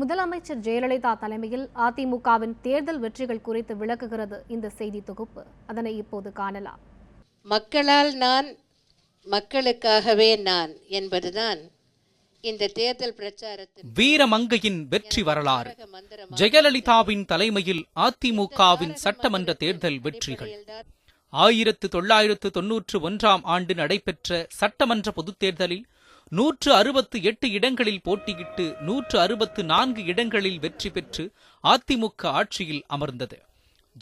முதலமைச்சர் ஜெயலலிதா தலைமையில் அதிமுகவின் தேர்தல் வெற்றிகள் குறித்து விளக்குகிறது இந்த செய்தி தொகுப்பு. அதனை இப்போது காணலாம். மக்களால் நான் மக்களுக்காகவே நான் என்பதுதான் இந்த தேர்தல் பிரச்சாரத்தின் வீரமங்கையின் வெற்றி வரலாறு. ஜெயலலிதாவின் தலைமையில் அதிமுகவின் சட்டமன்ற தேர்தல் வெற்றிகள். ஆயிரத்து தொள்ளாயிரத்து தொன்னூற்று ஒன்றாம் ஆண்டு நடைபெற்ற சட்டமன்ற பொதுத் தேர்தலில் நூற்று அறுபத்து எட்டு இடங்களில் போட்டியிட்டு நூற்று அறுபத்து நான்கு இடங்களில் வெற்றி பெற்று அதிமுக ஆட்சியில் அமர்ந்தது.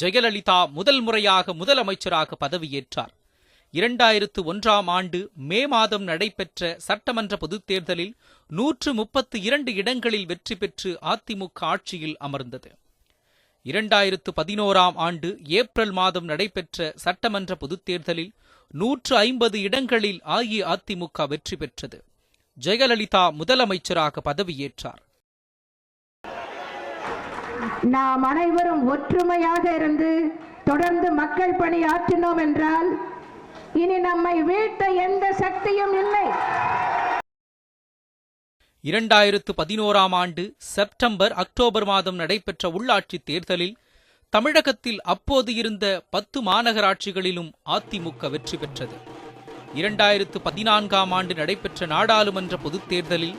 ஜெயலலிதா முதல் முறையாக முதலமைச்சராக பதவியேற்றார். இரண்டாயிரத்து ஒன்றாம் ஆண்டு மே மாதம் நடைபெற்ற சட்டமன்ற பொதுத் தேர்தலில் நூற்று முப்பத்து இரண்டு இடங்களில் வெற்றி பெற்று அதிமுக ஆட்சியில் அமர்ந்தது. இரண்டாயிரத்து பதினோராம் ஆண்டு ஏப்ரல் மாதம் நடைபெற்ற சட்டமன்ற பொதுத் தேர்தலில் நூற்று ஐம்பது இடங்களில் அஇஅதிமுக வெற்றி பெற்றது. ஜெயலலிதா முதலமைச்சராக பதவியேற்றார். நாம் அனைவரும் ஒற்றுமையாக இருந்து தொடர்ந்து மக்கள் பணி ஆற்றினோம் என்றால் இனி நம்மை வீழ்த்த எந்த சக்தியும் இல்லை. இரண்டாயிரத்து பதினோராம் ஆண்டு செப்டம்பர் அக்டோபர் மாதம் நடைபெற்ற உள்ளாட்சித் தேர்தலில் தமிழகத்தில் அப்போது இருந்த பத்து மாநகராட்சிகளிலும் அதிமுக வெற்றி பெற்றது. இரண்டாயிரத்து பதினான்காம் ஆண்டு நடைபெற்ற நாடாளுமன்ற பொதுத் தேர்தலில்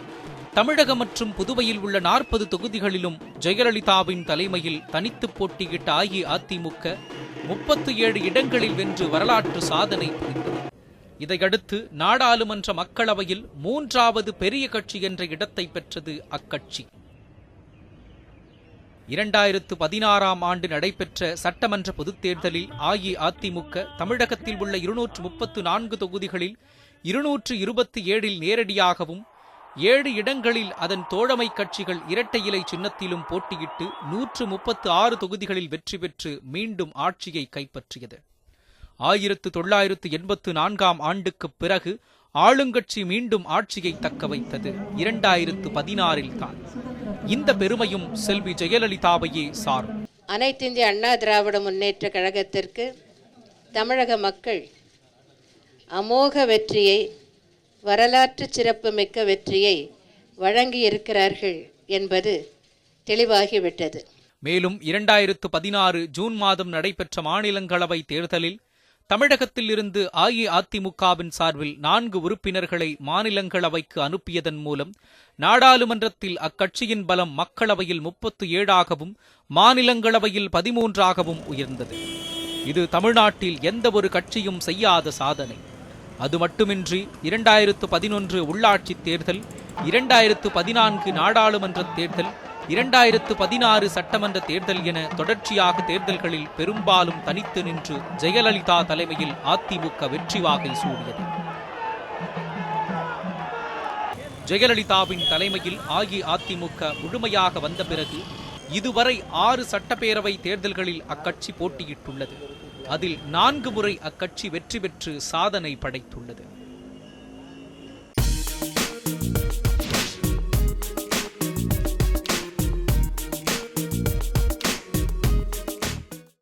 தமிழகம் மற்றும் புதுவையில் உள்ள நாற்பது தொகுதிகளிலும் ஜெயலலிதாவின் தலைமையில் தனித்து போட்டியிட்ட அஇஅதிமுக முப்பத்து ஏழு இடங்களில் வென்று வரலாற்று சாதனை புரிந்தது. இதையடுத்து நாடாளுமன்ற மக்களவையில் மூன்றாவது பெரிய கட்சி என்ற இடத்தை பெற்றது அக்கட்சி. இரண்டாயிரத்து பதினாறாம் ஆண்டு நடைபெற்ற சட்டமன்ற பொதுத் தேர்தலில் அஇஅதிமுக தமிழகத்தில் உள்ள இருநூற்று முப்பத்து நான்கு தொகுதிகளில் இருநூற்று இருபத்தி ஏழில் நேரடியாகவும் ஏழு இடங்களில் அதன் தோழமை கட்சிகள் இரட்டை இலை சின்னத்திலும் போட்டியிட்டு நூற்று முப்பத்து ஆறு தொகுதிகளில் வெற்றி பெற்று மீண்டும் ஆட்சியை கைப்பற்றியது. ஆயிரத்து தொள்ளாயிரத்து எண்பத்து நான்காம் ஆண்டுக்குப் பிறகு ஆளுங்கட்சி மீண்டும் ஆட்சியை தக்க வைத்தது. இரண்டாயிரத்து பதினாறில் தான். இந்த பெருமையும் செல்வி ஜெயலலிதாவையே சாரும். அனைத்திந்திய அண்ணா திராவிட முன்னேற்ற கழகத்திற்கு தமிழக மக்கள் அமோக வெற்றியை வரலாற்று சிறப்புமிக்க வெற்றியை வழங்கியிருக்கிறார்கள் என்பது தெளிவாகிவிட்டது. மேலும் இரண்டாயிரத்து பதினாறு ஜூன் மாதம் நடைபெற்ற மாநிலங்களவை தேர்தலில் தமிழகத்தில் இருந்து அஇஅதிமுகவின் சார்பில் நான்கு உறுப்பினர்களை மாநிலங்களவைக்கு அனுப்பியதன் மூலம் நாடாளுமன்றத்தில் அக்கட்சியின் பலம் மக்களவையில் முப்பத்து ஏழாகவும் மாநிலங்களவையில் பதிமூன்றாகவும் உயர்ந்தது. இது தமிழ்நாட்டில் எந்த ஒரு கட்சியும் செய்யாத சாதனை. அது மட்டுமின்றி இரண்டாயிரத்து பதினொன்று உள்ளாட்சித் தேர்தல் இரண்டாயிரத்து பதினான்கு நாடாளுமன்ற தேர்தல் இரண்டாயிரத்து பதினாறு சட்டமன்ற தேர்தல் என தொடர்ச்சியாக தேர்தல்களில் பெரும்பாலும் தனித்து நின்று ஜெயலலிதா தலைமையில் அதிமுக வெற்றி வாகை சூடியது. ஜெயலலிதாவின் தலைமையில் அஇஅதிமுக முழுமையாக வந்த பிறகு இதுவரை ஆறு சட்டப்பேரவை தேர்தல்களில் அக்கட்சி போட்டியிட்டுள்ளது. அதில் நான்கு முறை அக்கட்சி வெற்றி பெற்று சாதனை படைத்துள்ளது.